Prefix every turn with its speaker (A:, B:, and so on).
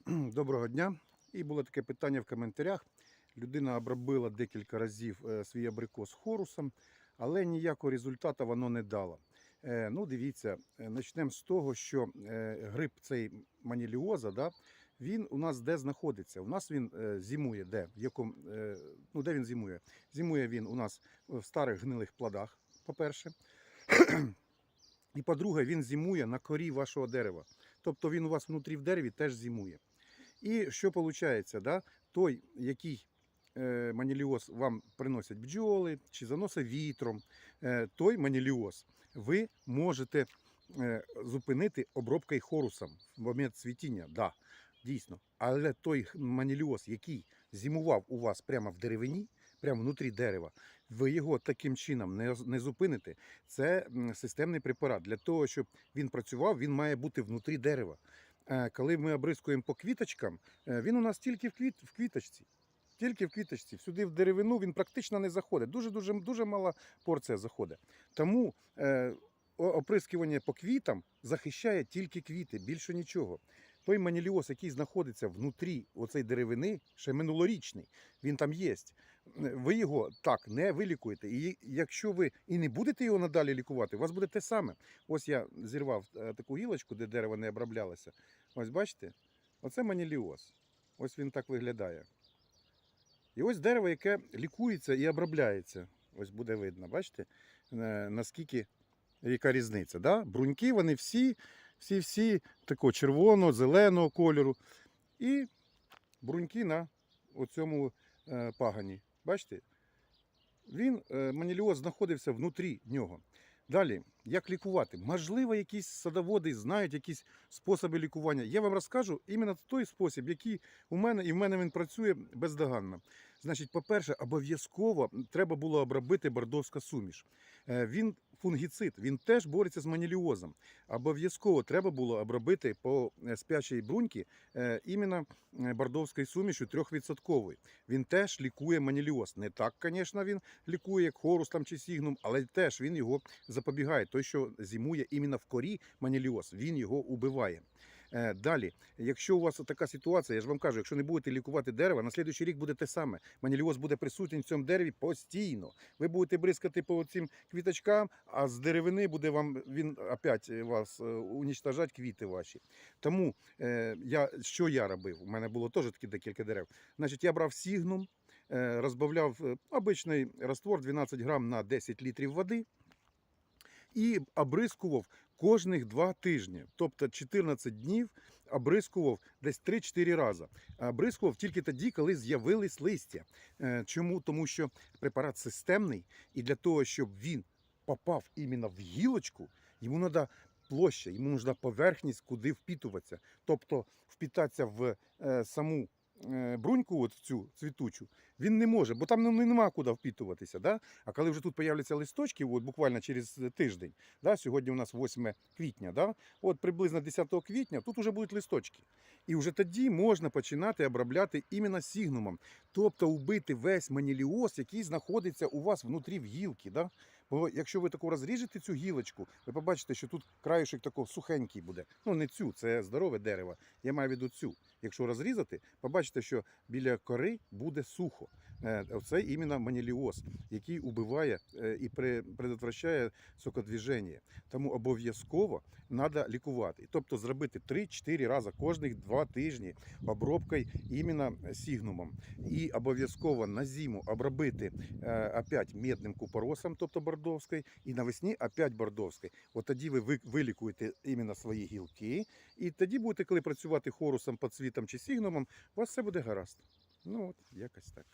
A: Доброго дня. І було таке питання в коментарях. Людина обробила декілька разів е, свій абрикос хорусом, але ніякого результату воно не дало. Е, Ну, дивіться, почнемо з того, що е, гриб цей маніліоза, да, він у нас де знаходиться? У нас він е, зимує де? В якому, е, ну, де він зимує? Зимує він у нас в старих гнилих плодах, по-перше. І по-друге, він зимує на корі вашого дерева. Тобто він у вас внутрі в дереві теж зимує. І що виходить? Да? Той, який е, маніліоз вам приносять бджоли чи заносить вітром, е, той маніліоз ви можете е, зупинити обробкою хорусом в момент цвітіння. Да, дійсно. Але той маніліоз, який зимував у вас прямо в деревині, прямо внутрі дерева, ви його таким чином не зупините. Це системний препарат. Для того, щоб він працював, він має бути внутрі дерева. Е, Коли ми обрискуємо по квіточкам, е, він у нас тільки в, квіт, в квіточці. Тільки в квіточці. Сюди в деревину він практично не заходить. Дуже дуже дуже мала порція заходить. Тому е, оприскування по квітам захищає тільки квіти, більше нічого. Той маніліоз, який знаходиться внутрі оцей деревини, ще минулорічний, він там є. Ви його так не вилікуєте. І якщо ви і не будете його надалі лікувати, у вас буде те саме. Ось я зірвав е, таку гілочку, де дерево не оброблялося. Ось бачите? Оце маніліоз. Ось він так виглядає. І ось дерево, яке лікується і обробляється. Ось буде видно, бачите, е, наскільки яка різниця. Да? Бруньки вони всі, всі, всі такого червоного, зеленого кольору. І бруньки на оцьому е, пагані. Бачите? Він, е, маніліоз знаходився внутрі нього. Далі, як лікувати? Можливо, якісь садоводи знають якісь способи лікування. Я вам розкажу іменно той спосіб, який у мене і в мене він працює бездоганно. Значить, по-перше, обов'язково треба було обробити бордовська суміш. Е, Він фунгіцид, він теж бореться з маніліозом. Обов'язково треба було обробити по е, спячій бруньки е, іменно е, бордовською сумішю 3%. Він теж лікує маніліоз. Не так, звісно, він лікує, як хорус там чи сігнум, але теж він його запобігає. Той, що зимує іменно в корі маніліоз, він його убиває. Е, Далі, якщо у вас така ситуація, я ж вам кажу, якщо не будете лікувати дерево, на слідуючий рік буде те саме. Маніліоз буде присутній в цьому дереві постійно. Ви будете бризкати по цим квіточкам, а з деревини буде вам він опять вас е, квіти ваші. Тому е, я, що я робив? У мене було теж такі декілька дерев. Значить, я брав сігнум, е, розбавляв е, обичний раствор 12 грам на 10 літрів води і обрискував кожних два тижні, тобто 14 днів обрискував десь 3-4 рази. Обрискував тільки тоді, коли з'явились листя. Е, Чому? Тому що препарат системний, і для того, щоб він попав іменно в гілочку, йому треба площа, йому нужна поверхність, куди впітуватися. Тобто впітатися в е, саму бруньку, от цю цвітучу, він не може, бо там ну, нема куди впітуватися. Да? А коли вже тут появляться листочки, от буквально через тиждень, да? сьогодні у нас 8 квітня, да? от приблизно 10 квітня тут вже будуть листочки. І вже тоді можна починати обробляти іменно сігнумом, тобто вбити весь маніліоз, який знаходиться у вас внутрі в гілки. Да? Бо якщо ви таку розріжете цю гілочку, ви побачите, що тут краєшок такий сухенький буде. Ну не цю, це здорове дерево. Я маю в виду цю. Якщо розрізати, побачите, що біля кори буде сухо. Е, Це іменно маніліоз, який убиває е, і предотвращає сокодвіження. Тому обов'язково треба лікувати. Тобто зробити 3-4 рази кожних 2 тижні обробкою іменно сігнумом. І обов'язково на зиму обробити е, опять медним купоросом, тобто бордовською, і навесні опять бордовською. От тоді ви ви- вилікуєте іменно свої гілки, і тоді будете, коли працювати хорусом, подцвітом чи сігнумом, у вас все буде гаразд. Ну от, якось так.